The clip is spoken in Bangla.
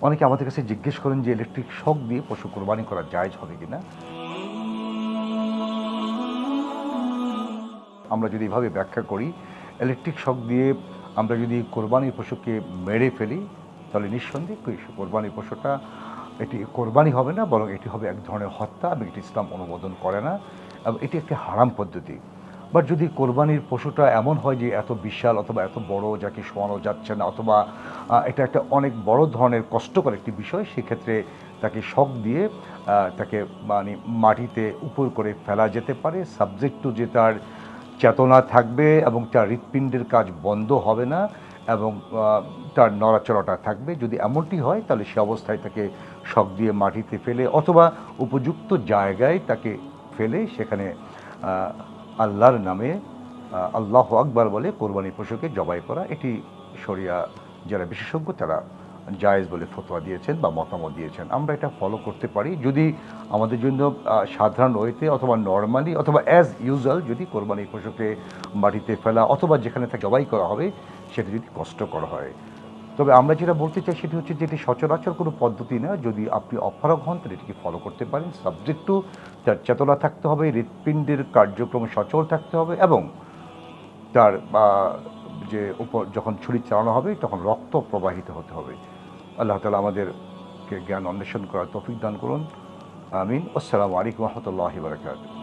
অনেকে আমাদের কাছে জিজ্ঞেস করেন যে ইলেকট্রিক শক দিয়ে পশু কোরবানি করা জায়জ হবে কিনা? আমরা যদি এভাবে ব্যাখ্যা করি ইলেকট্রিক শক দিয়ে আমরা যদি কোরবানির পশুকে মেরে ফেলি, তাহলে নিঃসন্দেহে কোরবানির পশুটা এটি কোরবানি হবে না, বরং এটি হবে এক ধরনের হত্যা এবং এটি ইসলাম অনুমোদন করে না। এবং এটি একটি হারাম পদ্ধতি। বাট যদি কোরবানির পশুটা এমন হয় যে এত বিশাল অথবা এত বড় যাকে শোয়ানো যাচ্ছে না, অথবা এটা একটা অনেক বড় ধরনের কষ্টকর একটি বিষয়, সেক্ষেত্রে তাকে শখ দিয়ে তাকে মানে মাটিতে উপর করে ফেলা যেতে পারে। সাবজেক্ট টু যে তার চেতনা থাকবে এবং তার হৃৎপিণ্ডের কাজ বন্ধ হবে না এবং তার নড়াচড়াটা থাকবে। যদি এমনটি হয়, তাহলে সে অবস্থায় তাকে শখ দিয়ে মাটিতে ফেলে অথবা উপযুক্ত জায়গায় তাকে ফেলে সেখানে আল্লাহর নামে আল্লাহ আকবার বলে কোরবানি পশুকে জবাই করা, এটি শরিয়া যারা বিশেষজ্ঞ তারা জায়েজ বলে ফতোয়া দিয়েছেন বা মতামত দিয়েছেন। আমরা এটা ফলো করতে পারি। যদি আমাদের জন্য সাধারণ ওয়েতে অথবা নর্মালি অথবা অ্যাজ ইউজুয়াল যদি কোরবানি পশুকে মাটিতে ফেলা অথবা যেখানে তাকে জবাই করা হবে, সেটা যদি কষ্টকর হয়। তবে আমরা যেটা বলতে চাই সেটি হচ্ছে যে এটি সচরাচর কোনো পদ্ধতি না। যদি আপনি অপারগ হন, তাহলে এটিকে ফলো করতে পারেন। সাবজেক্ট টু তার চেতনা থাকতে হবে, হৃৎপিণ্ডের কার্যক্রম সচল থাকতে হবে এবং তার যে উপর, যখন ছুরি চালানো হবে, তখন রক্ত প্রবাহিত হতে হবে। আল্লাহ তালা আমাদেরকে জ্ঞান অন্বেষণ করার তফিক দান করুন। আমিন। আসসালামু আলাইকুম রহমতুল্লাহ বারকাত